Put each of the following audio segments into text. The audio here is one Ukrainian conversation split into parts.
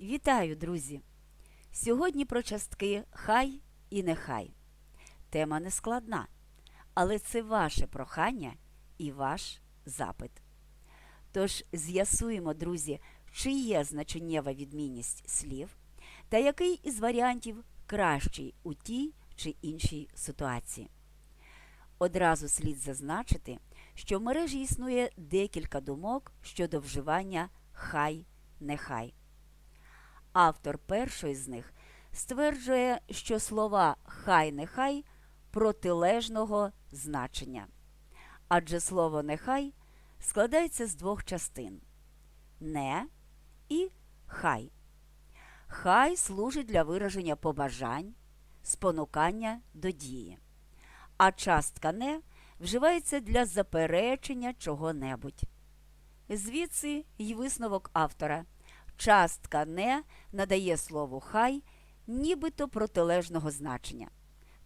Вітаю, друзі! Сьогодні про частки хай і нехай. Тема не складна, але це ваше прохання і ваш запит. Тож з'ясуємо, друзі, чи є значеннєва відмінність слів та який із варіантів кращий у тій чи іншій ситуації. Одразу слід зазначити, що в мережі існує декілька думок щодо вживання хай нехай. Автор першої з них стверджує, що слова хай нехай протилежного значення. Адже слово нехай складається з двох частин не і хай. Хай служить для вираження побажань, спонукання до дії. А частка не вживається для заперечення чого-небудь. Звідси й висновок автора. Частка не надає слову хай нібито протилежного значення.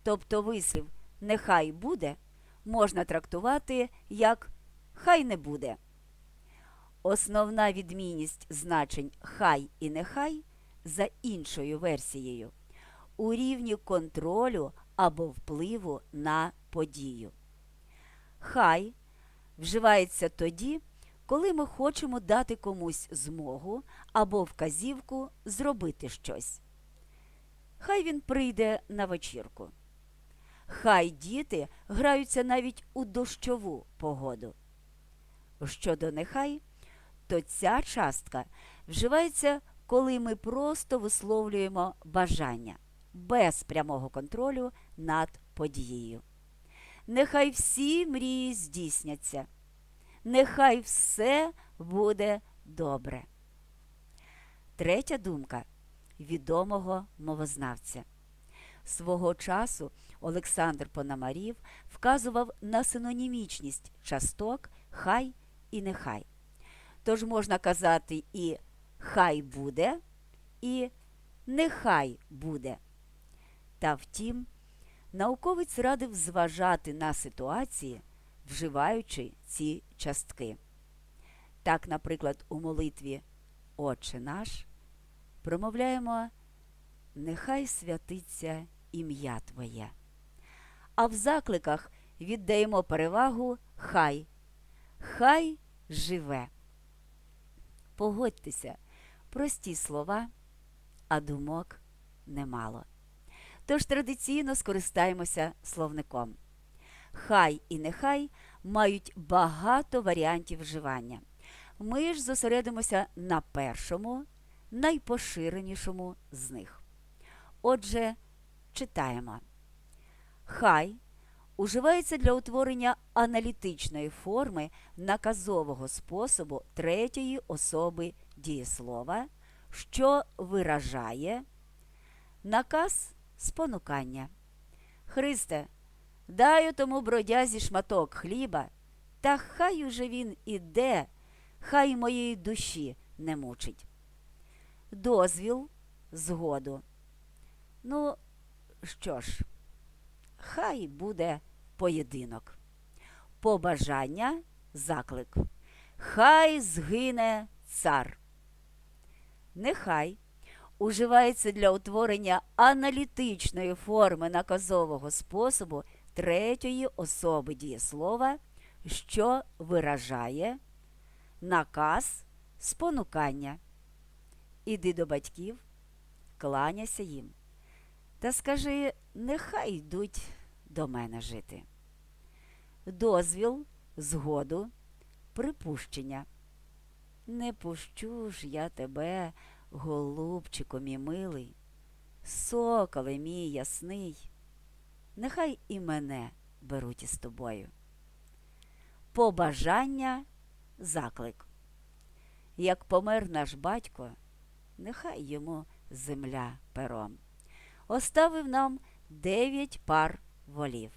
Тобто вислів нехай буде можна трактувати як хай не буде. Основна відмінність значень хай і нехай за іншою версією у рівні контролю або впливу на подію. Хай вживається тоді, коли ми хочемо дати комусь змогу або вказівку зробити щось. Хай він прийде на вечірку. Хай діти граються навіть у дощову погоду. Щодо нехай, то ця частка вживається, коли ми просто висловлюємо бажання без прямого контролю над подією. Нехай всі мрії здійсняться. Нехай все буде добре. Третя думка відомого мовознавця. Свого часу Олександр Пономарів вказував на синонімічність часток хай і нехай. Тож можна казати і хай буде, і нехай буде. Та втім, науковець радив зважати на ситуації, вживаючи ці частки. Так, наприклад, у молитві Отче наш промовляємо Нехай святиться ім'я Твоє. А в закликах віддаємо перевагу Хай, Хай живе. Погодьтеся, прості слова, а думок немало. Тож традиційно скористаємося словником. Хай і нехай мають багато варіантів вживання. Ми ж зосередимося на першому, найпоширенішому з них. Отже, читаємо. Хай уживається для утворення аналітичної форми наказового способу третьої особи дієслова, що виражає наказ спонукання. Христе, даю тому бродязі шматок хліба, та хай уже він іде, хай моєї душі не мучить. Дозвіл, згоду. Ну, що ж, хай буде поєдинок. Побажання заклик. Хай згине цар. Нехай уживається для утворення аналітичної форми наказового способу третьої особи дієслова, що виражає наказ спонукання. Іди до батьків, кланяйся їм. Та скажи, нехай йдуть до мене жити. Дозвіл, згоду, припущення. Не пущу ж я тебе, голубчику мій милий, соколе мій ясний, нехай і мене беруть із тобою. Побажання заклик. Як помер наш батько, нехай йому земля пером оставив нам дев'ять пар волів.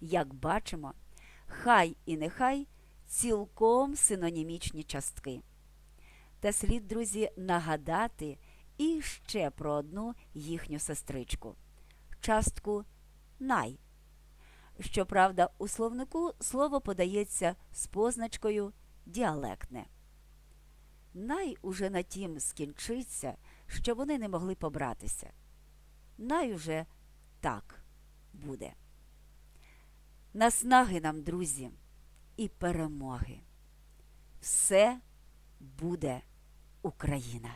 Як бачимо, хай і нехай цілком синонімічні частки. Та слід, друзі, нагадати і ще про одну їхню сестричку частку най. Щоправда, у словнику слово подається з позначкою діалектне. Най уже на тім скінчиться, що вони не могли побратися. Най уже так буде. Наснаги нам, друзі, і перемоги. Все буде Україна.